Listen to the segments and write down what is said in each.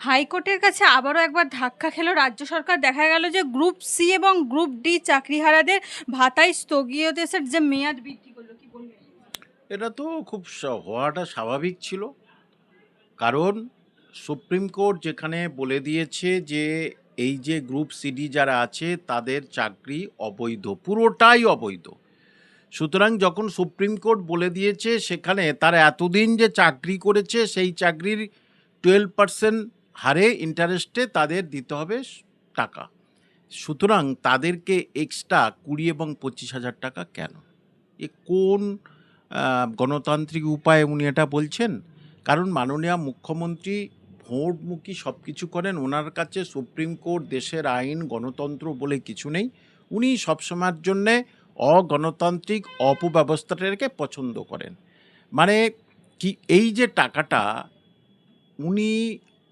হাইকোর্টের কাছে আবারও একবার ধাক্কা খেলো রাজ্য সরকার। দেখা গেল যে গ্রুপ সি এবং গ্রুপ ডি চাকরিহারাদের ভাতায় স্থগিতাদেশের যে মেয়াদ বৃদ্ধি করল, কি বলবেন? এটা তো খুব হওয়াটা স্বাভাবিক ছিল। কারণ সুপ্রিম কোর্ট যেখানে বলে দিয়েছে যে এই যে গ্রুপ সিডি যারা আছে, তাদের চাকরি অবৈধ, পুরোটাই অবৈধ। সুতরাং যখন সুপ্রিম কোর্ট বলে দিয়েছে, সেখানে তারা এতদিন যে চাকরি করেছে, সেই চাকরির টুয়েলভ পার্সেন্ট হারে ইন্টারেস্টে তাদের দিতে হবে টাকা। সুতরাং তাদেরকে এক্সট্রা কুড়ি এবং পঁচিশ হাজার টাকা কেন? এ কোন গণতান্ত্রিক উপায়ে উনি এটা বলছেন? কারণ মাননীয় মুখ্যমন্ত্রী ভোটমুখী সব কিছু করেন, ওনার কাছে সুপ্রিম কোর্ট দেশের আইন, গণতন্ত্র বলে কিছু নেই। উনি সবসময়ের জন্যে অগণতান্ত্রিক অপব্যবস্থাটাকে পছন্দ করেন। মানে কি, এই যে টাকাটা উনি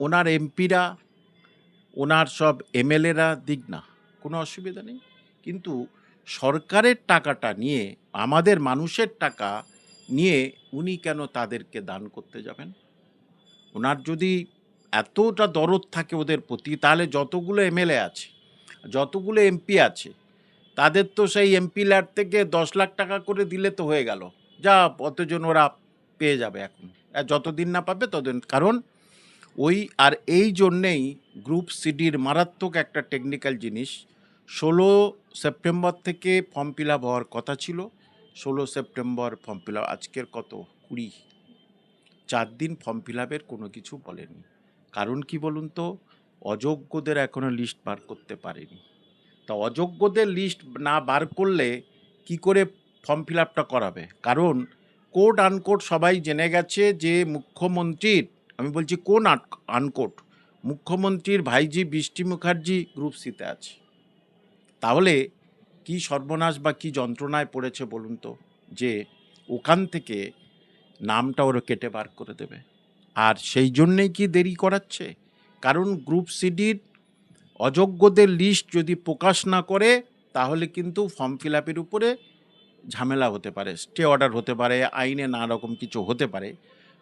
ওনার এমপিরা, ওনার সব এমএলএরা দিক না, কোনো অসুবিধা নেই। কিন্তু সরকারের টাকাটা নিয়ে, আমাদের মানুষের টাকা নিয়ে উনি কেন তাদেরকে দান করতে যাবেন? ওনার যদি এতটা দরদ থাকে ওদের প্রতি, তাহলে যতগুলো এমএলএ আছে, যতগুলো এমপি আছে, তাদের তো সেই এমপি ল্যাড থেকে দশ লাখ টাকা করে দিলে তো হয়ে গেল। যা, অতজন ওরা পেয়ে যাবে এখন। যতদিন না পাবে ততদিন, কারণ ওই আর এই জন্যেই গ্রুপ সিডির মারাত্মক একটা টেকনিক্যাল জিনিস। ষোলো সেপ্টেম্বর থেকে ফর্ম ফিল আপ হওয়ার কথা ছিল। ষোলো সেপ্টেম্বর ফর্ম ফিল আপ আজকের কত? কুড়ি। চার দিন ফর্ম ফিল আপের কোনো কিছু বলেনি। কারণ কি বলুন তো? অযোগ্যদের এখনও লিস্ট বার করতে পারেনি। তা অযোগ্যদের লিস্ট না বার করলে কি করে ফর্ম ফিল আপটা করাবে? কারণ কোর্ট আনকোর্ট সবাই জেনে গেছে যে মুখ্যমন্ত্রীর আমি বলছি, কোন আনকোর্ট মুখ্যমন্ত্রীর ভাইজি বৃষ্টি মুখার্জি গ্রুপ সিতে আছে। তাহলে কি সর্বনাশ বা কি যন্ত্রণায় পড়েছে বলুন তো, যে ওখান থেকে নামটা ওরা কেটে বার করে দেবে? আর সেই জন্যেই কি দেরি করাচ্ছে? কারণ গ্রুপ সিডির অযোগ্যদের লিস্ট যদি প্রকাশ না করে, তাহলে কিন্তু ফর্ম ফিল আপের উপরে ঝামেলা হতে পারে, স্টে অর্ডার হতে পারে, আইনে নানা রকম কিছু হতে পারে।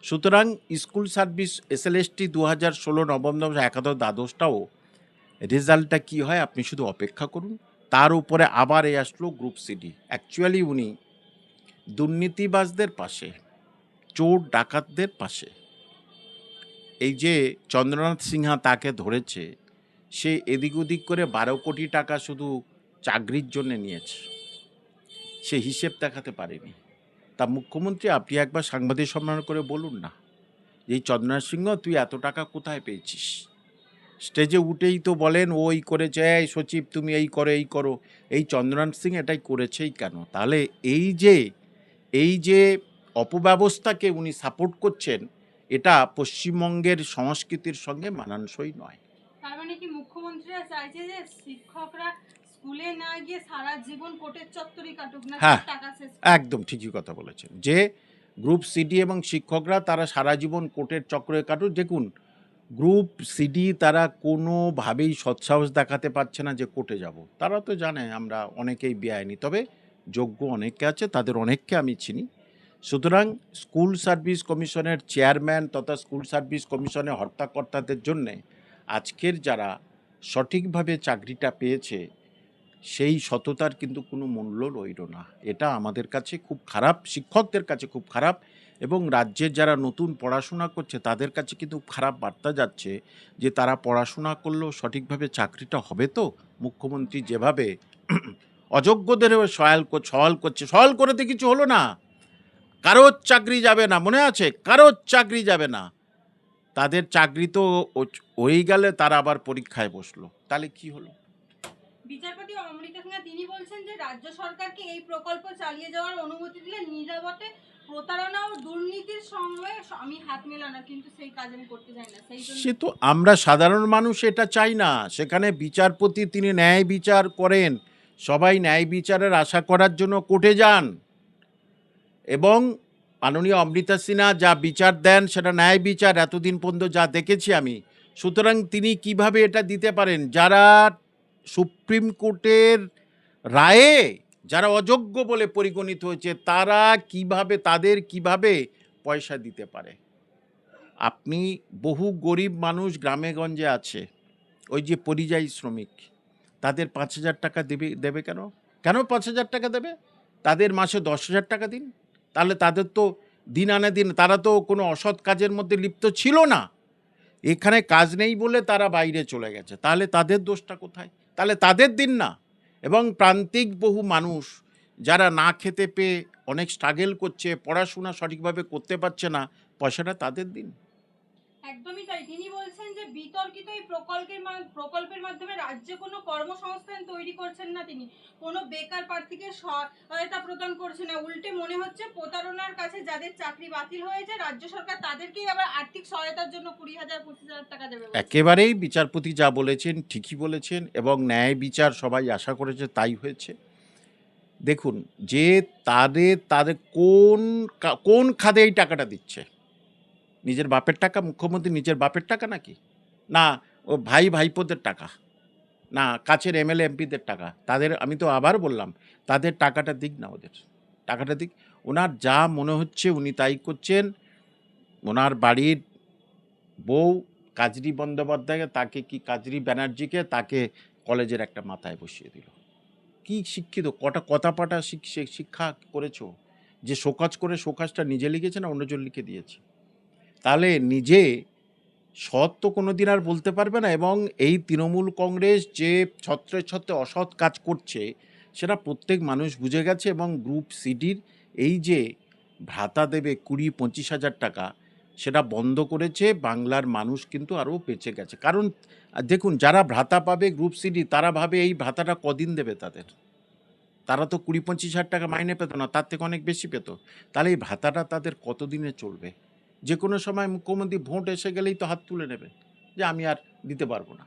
সুতরাং স্কুল সার্ভিস এসএলএসটি দু হাজার ষোলো নবম দশ একাদশ দ্বাদশটাও রেজাল্টটা কী হয় আপনি শুধু অপেক্ষা করুন। তার উপরে আবার এ আসলো গ্রুপ সিডি অ্যাকচুয়ালি উনি দুর্নীতিবাজদের পাশে, চোর ডাকাতদের পাশে। এই যে চন্দ্রনাথ সিনহা তাকে ধরেছে, সে এদিক ওদিক করে বারো কোটি টাকা শুধু চাকরির জন্য নিয়েছে। সে হিসেব দেখাতে পারেনি। তা মুখ্যমন্ত্রী, আপনি একবার সাংবাদিক সম্মেলন করে বলুন না। এই চন্দ্রনাথ সিংহ, তুই এত টাকা কোথায় পেয়েছিস? স্টেজে উঠেই তো বলেন ও এই করেছে, এই সচিব, তুমি এই করো এই করো। এই চন্দ্রনাথ সিং এটাই করেছেই কেন? তাহলে এই যে এই যে অপব্যবস্থাকে উনি সাপোর্ট করছেন, এটা পশ্চিমবঙ্গের সংস্কৃতির সঙ্গে মানানসই নয়। তার মানে কি মুখ্যমন্ত্রীরা চাইছে যে শিক্ষকরা স্কুলে না গিয়ে সারা জীবন চত্বরই কাটুক না হ্যাঁ। টাকা শেষ একদম ঠিকই কথা বলেছেন। যে গ্রুপ সিডি এবং শিক্ষকরা তারা সারা জীবন কোর্টের চক্রে কাটুক দেখুন গ্রুপ সিডি তারা কোনোভাবেই সৎসাহস দেখাতে পারছে না যে কোর্টে যাব। তারা তো জানে আমরা অনেকেই বেআইনি তবে যোগ্য অনেকে আছে তাদের অনেককে আমি চিনি। সুতরাং স্কুল সার্ভিস কমিশনের চেয়ারম্যান তথা স্কুল সার্ভিস কমিশনের হর্তাকর্তাদের জন্যে আজকের যারা সঠিকভাবে চাকরিটা পেয়েছে সেই সততার কিন্তু কোনো মূল্য রইল না। এটা আমাদের কাছে খুব খারাপ, শিক্ষকদের কাছে খুব খারাপ এবং রাজ্যের যারা নতুন পড়াশোনা করছে তাদের কাছে কিন্তু খারাপ বার্তা যাচ্ছে যে তারা পড়াশোনা করলেও সঠিকভাবে চাকরিটা হবে তো। মুখ্যমন্ত্রী যেভাবে অযোগ্যদের সয়াল সওয়াল করছে, সওয়াল করে তো কিছু হলো না। কারোর চাকরি যাবে না, মনে আছে? কারোর চাকরি যাবে না। তাদের চাকরি তো হয়েই গেলে তারা আবার পরীক্ষায় বসল। তাহলে কি হলো? বিচারপতি অমৃতা সিনহা তিনি বলছেন যে রাজ্য সরকারকে এই প্রকল্প চালিয়ে যাওয়ার অনুমতি দিলে নিরাপদে প্রতারণা ও দুর্নীতির সঙ্গে আমি হাত মেলানো, কিন্তু সেই কাজ আমি করতে চাই না। সেই সে তো আমরা সাধারণ মানুষ, এটা চাই না। সেখানে বিচারপতি, তিনি ন্যায় বিচার করেন। সবাই ন্যায় বিচারের আশা করার জন্য কোর্টে যান। এবং মাননীয় অমৃতা সিনহা যা বিচার দেন, সেটা ন্যায় বিচার। এতদিন পর্যন্ত যা দেখেছি আমি। সুতরাং তিনি কীভাবে এটা দিতে পারেন? যারা সুপ্রিম কোর্টের রায়ে যারা অযোগ্য বলে পরিগণিত হয়েছে, তারা কীভাবে, তাদের কীভাবে পয়সা দিতে পারে? আপনি বহু গরিব মানুষ গ্রামে গঞ্জে আছে, ওই যে পরিযায়ী শ্রমিক, তাদের পাঁচ হাজার টাকা দেবে দেবে কেন? কেন পাঁচ হাজার টাকা দেবে? তাদের মাসে দশ হাজার টাকা দিন। তাহলে তাদের তো দিন আনে দিন, তারা তো কোনো অসৎ কাজের মধ্যে লিপ্ত ছিল না। এখানে কাজ নেই বলে তারা বাইরে চলে গেছে। তাহলে তাদের দোষটা কোথায়? তাহলে তাদের দিন না। এবং প্রান্তিক বহু মানুষ যারা না খেতে পেয়ে অনেক স্ট্রাগেল করছে, পড়াশোনা সঠিকভাবে করতে পারছে না, পয়সাটা তাদের দিন। একদমই তাই। তিনি বলছেন যে বিতর্কিত এই প্রকল্পের প্রকল্পের মাধ্যমে রাজ্যে কোনো কর্মসংস্থান তৈরি করছেন না তিনি। কোনো বেকার প্রার্থীকে সহায়তা প্রদান করছে না। উল্টে মনে হচ্ছে প্রতারণার কাছে যাদের চাকরি বাতিল হয়েছে, রাজ্য সরকার তাদেরকেই আবার আর্থিক সহায়তার জন্য কুড়ি হাজার, পঁচিশ হাজার টাকা দেবে একেবারেই বিচারপতি যা বলেছেন ঠিকই বলেছেন এবং ন্যায় বিচার সবাই আশা করেছে তাই হয়েছে। দেখুন, যে তাদের তাদের কোন কোন খাদে এই টাকাটা দিচ্ছে? নিজের বাপের টাকা, মুখ্যমন্ত্রী নিজের বাপের টাকা নাকি? না, ও ভাই ভাইপোদের টাকা। না, কাছের এমএলএ এমপিদের টাকা। তাদের, আমি তো আবার বললাম, তাদের টাকাটা দিক না ওদের। টাকাটা দিক, ওনার যা মনে হচ্ছে উনি তাই করছেন। ওনার বাড়ির বউ কাজরি বন্দ্যোপাধ্যায় তাকে কি কাজরি ব্যানার্জিকে, তাকে কলেজের একটা মাথায় বসিয়ে দিল। কি শিক্ষিত, কটা কথা পাটা শিক্ষা করেছ? যে শোকাজ করে, শোকাজটা নিজে লিখেছে না অন্যজন লিখে দিয়েছে? তাহলে নিজে সৎ তো কোনো দিন আর বলতে পারবে না এবং এই তৃণমূল কংগ্রেস যে ছত্রে ছত্রে অসৎ কাজ করছে, সেটা প্রত্যেক মানুষ বুঝে গেছে এবং গ্রুপ সিডির এই যে ভাতা দেবে কুড়ি পঁচিশ হাজার টাকা, সেটা বন্ধ করেছে, বাংলার মানুষ কিন্তু আরও বেঁচে গেছে। কারণ, দেখুন, যারা ভাতা পাবে গ্রুপ সিডি, তারা ভাবে এই ভাতাটা কদিন দেবে তাদের? তারা তো কুড়ি পঁচিশ হাজার টাকা মাইনে পেত না, তার থেকে অনেক বেশি পেত। তাহলে এই ভাতাটা তাদের কতদিনে চলবে? যে কোনো সময় মুখ্যমন্ত্রী ভোট এসে গেলেই তো হাত তুলে নেবে, যে আমি আর দিতে পারব না।